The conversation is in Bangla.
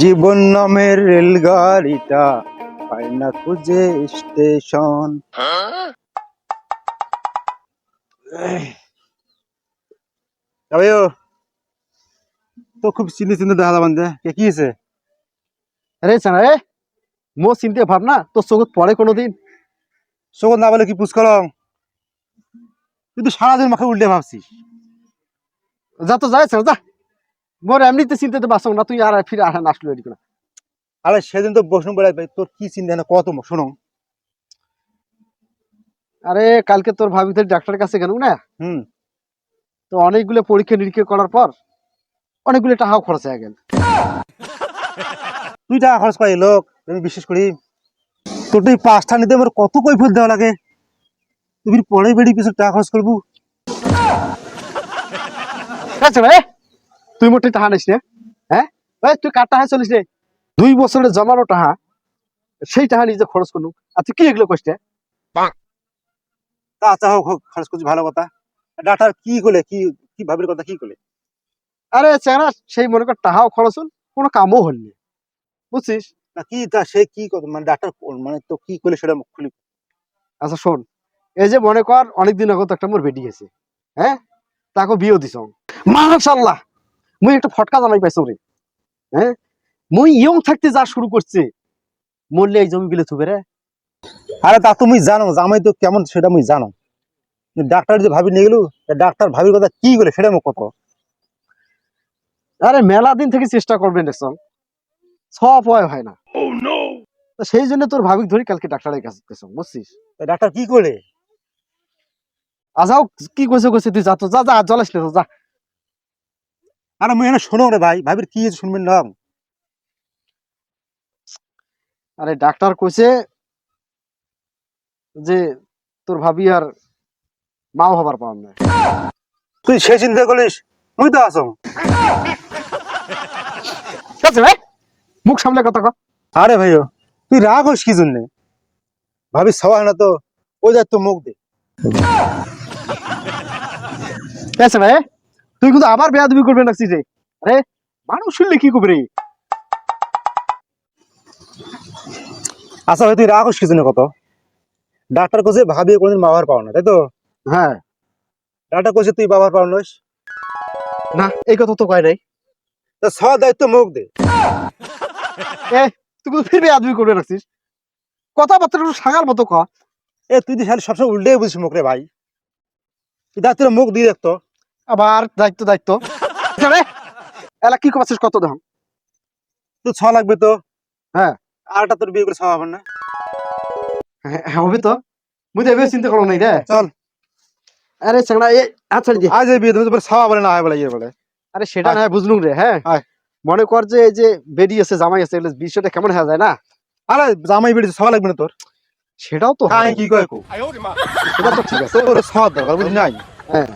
জীবন নামের রেলগাড়িটা পায় না খুঁজে স্টেশন। তো খুব চিন্তা চিন্তা দেখা যাবেন কে কি হয়েছে? আরে চানা রে মো চিনতে ভাবনা তোর চোখত পড়ে কোনোদিন? চোখ না বলে কি পুষ করম কিন্তু সারাদিন মাকে উল্টে ভাবছি যা তো যাই যা। মোর এমনিতে চিনতে তো বাসং না তুই আর ফিরে আর আসলো এদিকে না। আরে সেদিন তো বসুন বেড়াই ভাই তোর কি চিন্তা না কত শোনো। আরে কালকে তোর ভাবি তোর ডাক্তারের কাছে গেল না? হুম। তো অনেকগুলো পরীক্ষা নিরীক্ষা করার পর অনেকগুলো টাকা খরচ হয়ে গেল। তুই টাকা খরচ করি লোক আমি বিশ্বাস করি তোর তুই পাঁচটা নিতে আমার কত কৈফত দেওয়া লাগে। তুমি পরে বেড়ি কিছু টাকা খরচ করব। আচ্ছা ভাই। তুই মোটে টাকা নিস হ্যাঁ? ভাই তুই কার টাকা চলিস রে দুই বছরের জমানো টাকা সেই টাকা নিজে খরচ করলু আর তুই কি এগুলো কষ্ট তা আচ্ছা হোক হোক খরচ করছি ভালো কথা। ডাক্তার কি করলে কি কি ভাবের কথা কি করলে আরে চেনা সেই মনে কর টাকাও খরচ হল কোনো কামও হল না। বুঝছিস? না কি তা সে কি মানে কোন- মানে তো কি করলে সেটা খুলি। আচ্ছা শোন এই যে মনে কর অনেকদিন আগে তো একটা মোর বেটি গেছে। হ্যাঁ? তাকে বিয়ে দিছ। মাশাল্লাহ! মুই একটা ফটকা জামাই পাইছো রে। হ্যাঁ মুই ইয়ং থাকতে যা শুরু করছে মরলে এই জমি গুলো থুবে রে। আরে তা তুমি জানো জামাই তো কেমন সেটা আমি জানো। ডাক্তার যে ভাবি নিয়ে গেলু ডাক্তার ভাবির কথা কি করে সেটা মুখ কত? আরে মেলা দিন থেকে চেষ্টা করবেন দেখছন সব। হয় হয় না। তো সেই জন্য তোর ভাবিক ধরি কালকে ডাক্তারের কাছে গেছ বুঝছিস? ডাক্তার কি করে আজাও কি কইছে কইছে তুই যা তো যা যা জ্বলাস না যা। আরে আমি এখানে শোনো রে ভাই ভাবির কি শুনবেন না আরে ডাক্তার কইছে যে তোর ভাবি আর মাও হবার পাওয়ার না তুই সে চিন্তা করিস মুই তো আসো ঠিক আছে ভাই? মুখ সামলে কথা কর আরে ভাইও তুই রাগ হোস কি জন্য? ভাবি সবাই না তো ওই যার তো মুখ দে। আছে ভাই? তুই কিন্তু আবার বেয়াদবি করবে না রে আরে মানুষ শুনলে কি করবে রে? আচ্ছা ভাই তুই রাগ কি জন্য কত? ডাক্তার কোসে ভাবি কোনদিন বাবার পাও না তাই তো? হ্যাঁ। ডাক্তার কোসে তুই বাবার পাও নস না এই কথা তো কয় নাই। তা সব দায়িত্ব মুখ দে। এ তুই কিন্তু ফির বেয়াদবি করবে রাখছিস কথাবার্তা একটু সাগার মতো ক। এ তুই তো খালি সবসময় উল্টে বুঝিস মুখ রে ভাই। তুই ডাক্তার মুখ দিয়ে দেখতো আবার দায়িত্ব দায়িত্ব। এলা কি করছিস কত দাম তো ছ লাগবে তো। হ্যাঁ। আরটা তোর বিয়ে করে সব হবে না। হ্যাঁ, হ্যাঁ, হবে তো। মুই তো এবার চিন্তা করো নাই রে। চল। আরে এ আচ্ছা আজ বিয়ে তুমি তো সব বলে না হয় বলে ইয়ে বলে। আরে সেটা না বুঝলুম রে হ্যাঁ। মনে কর যে এই যে বেডি আছে জামাই আছে এগুলো বিষয়টা কেমন হয়ে যায় না? আরে জামাই বেড়েছে সব লাগবে না তোর। সেটাও তো হ্যাঁ। কি কয়? কো সেটা তো ঠিক আছে। তোর দরকার নাই? হ্যাঁ।